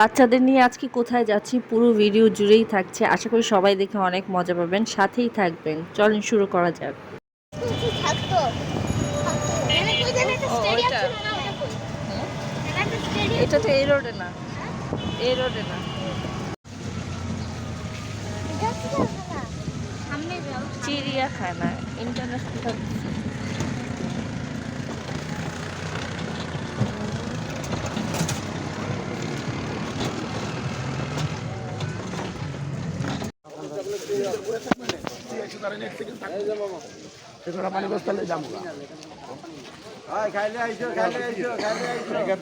বাচ্চাদের নিয়ে আজকে কোথায় যাচ্ছি পুরো ভিডিও জুড়েই থাকছে। আশা করি সবাই দেখে অনেক মজা পাবেন। সাথেই থাকবেন। চলেন শুরু করা যাক। এটা তো এই রোডে না। এই রোডে চিড়িয়াখানা। ইন্টারন্যাশনাল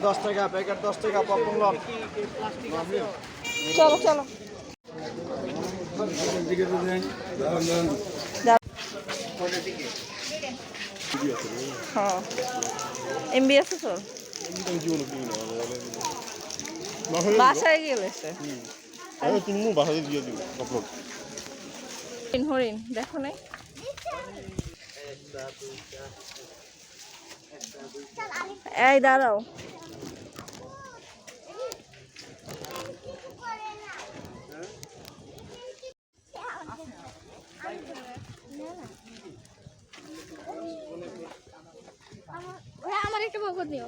দশ টাকা প্যাকেট দশ টাকা পপকর্ন চলো চলো এমবি আছে তোর বাসায় গেলে তুমি বাসাতে দিয়ে দিবো আপলোড হরিণ দেখো নাই? এই দাঁড়াও। আমার একটা বকত নিও।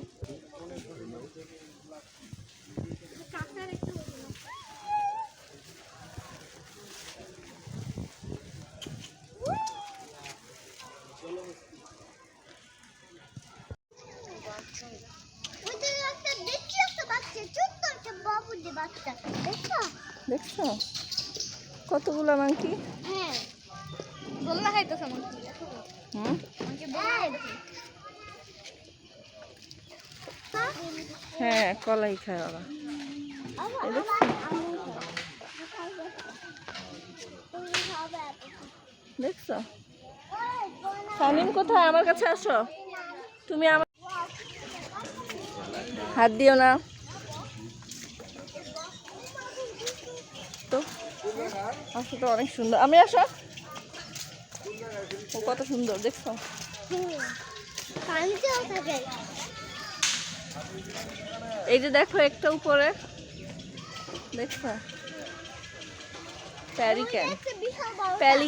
ওদের একটা দেখছি একটা বাচ্চা, ছোট্ট একটা বাবুজি বাচ্চা। দেখছ? কতগুলো মাংকি? হ্যাঁ। খাইতেছে হুম। হ্যাঁ? কলাই খায় ওরা দেখছ? সামিন কোথায়? আমার কাছে আসো। তুমি আমার হাত দিও না। তো আসো অনেক সুন্দর। আমি আসো। কত সুন্দর, দেখছ। এই যে দেখো একটা উপরে। দেখছ? প্যারিক্যান প্যালি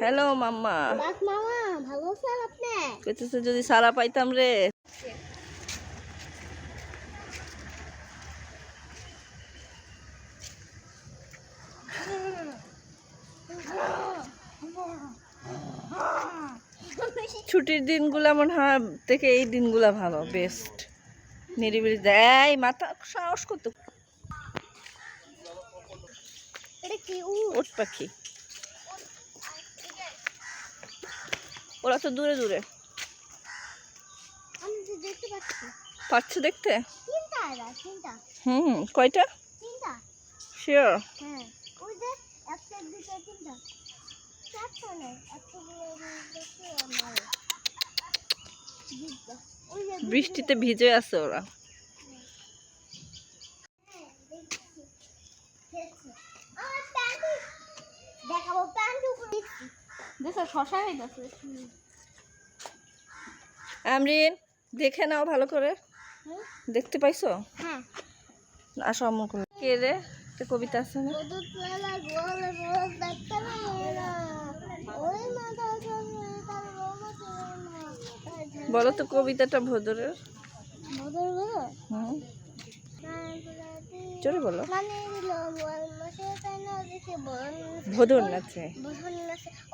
হ্যালো মাম্মা। মামা ভালো আছেন আপনি? কইতেছে যদি সারা পাইতাম রে। ছুটির দিনগুলো মনে হয় থেকে এই দিনগুলা ভালো বেস্ট নিরিবিলি এই মাথা সাহস করতো ওট পাখি। ওরা তো দূরে দূরে। পাচ্ছে। দেখতে? হুম কয়টা? শিওর হ্যাঁ বৃষ্টিতে ভিজে আছে ওরা হ্যাঁ, দেখছি। দেখছি। আমার প্যান্টু দেখাবো প্যান্টু দেখছি দেখো শশা খাইতেছে আমরিন দেখে নাও ভালো করে। দেখতে পাইছো? হ্যাঁ। আসো আমার কোলে। কে রে? একটা কবিতা আছে না? চলে বলো তো কবিতাটা ভদরের। হুম। জোরে বলো। ভোদর নাচে।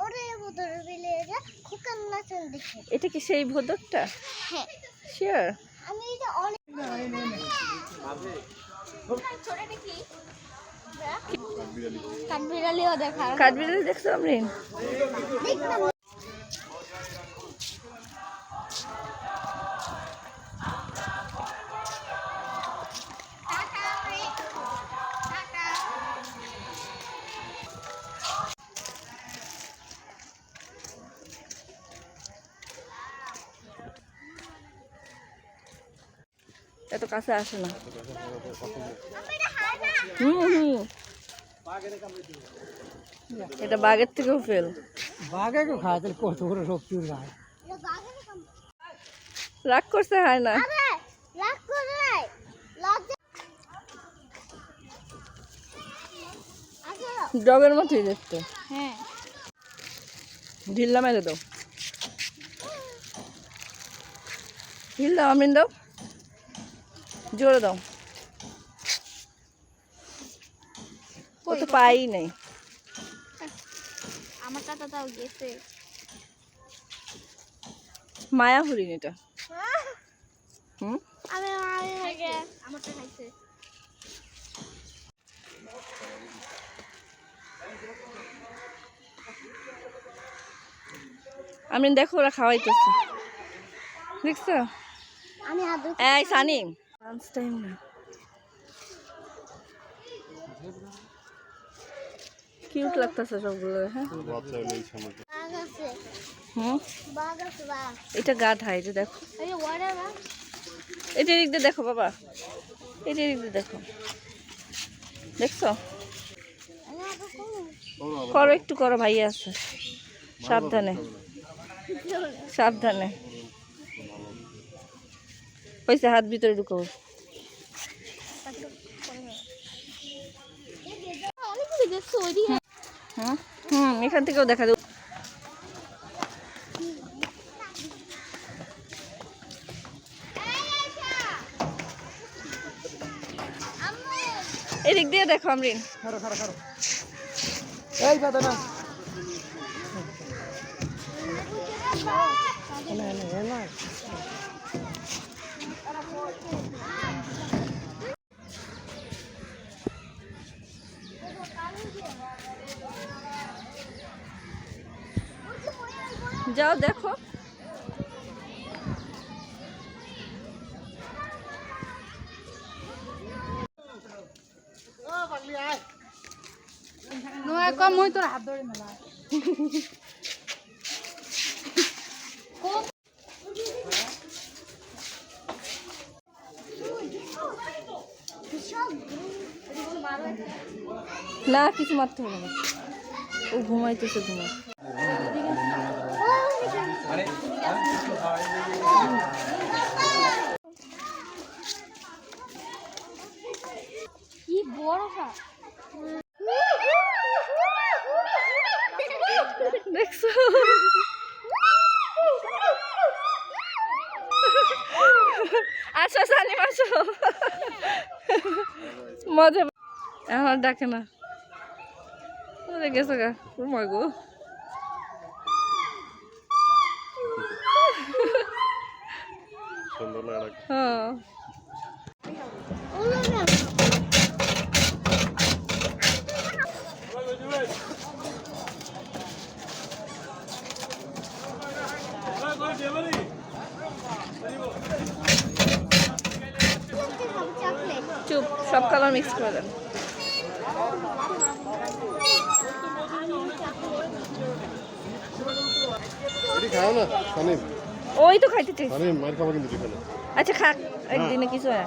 ওরে বদর বিলে খুকান নাচন দেখে। এটা কি সেই ভোদরটা হ্যাঁ। শিওর আমি এটা অনেক কাঠবিড়ালিও দেখা। কাঠবিড়ালি দেখছ আমরিন এত কাছে আসে না। হুম হুম। এটা বাঘের থেকেও ফেল বাঘে কেউ খায় তাহলে কত বড় শক্তির গাছ রাগ করছে হয় না। ডগের মতোই দেখতে। হ্যাঁ ঢিল্লা মেরে দাও। ঢিল দাও আমরিন দাও। জোরে দাও। ও তো পাই নাই। আমার টাটা তাও গেছে। মায়া হরিণ এটা হুম? আমি আমি আমারটা খাইছে। আমরিন দেখো ওরা খাওয়াইতেছে। দেখছ? আমি এই সানি লাঞ্চ টাইম না। কিউট লাগতেছে সবগুলো হ্যাঁ? হুম? এটা গাধা এটা দেখো। এটা এদিক দেখো বাবা। এটা এদিক দেখো। দেখছ? করো, একটু করো ভাই আছে। সাবধানে। সাবধানে। হয়েছে হাত ভিতরে ঢুকো অনেকগুলো দেখছ হুম হুম এখান থেকেও দেখা যাবে। এদিক দিয়ে দেখো আমরিন। এই না। না না। যাও দেখো। কম মই তোর হাত ধরে মেলা। না কিছু মারতে হবে না। ও ঘুমাইতেছে ঘুমাই। কি বড় সা দেখছ? আসো সানিম আসো। মজা আমার ডাকে না। গেছো গা? রুমার গো সুন্দর না রাখ হ্যাঁ চুপ সব কালার মিক্স করে দেন। খাও না সানিম ওই তো খাইতে চাই আচ্ছা খাক একদিনে কিছু হয়।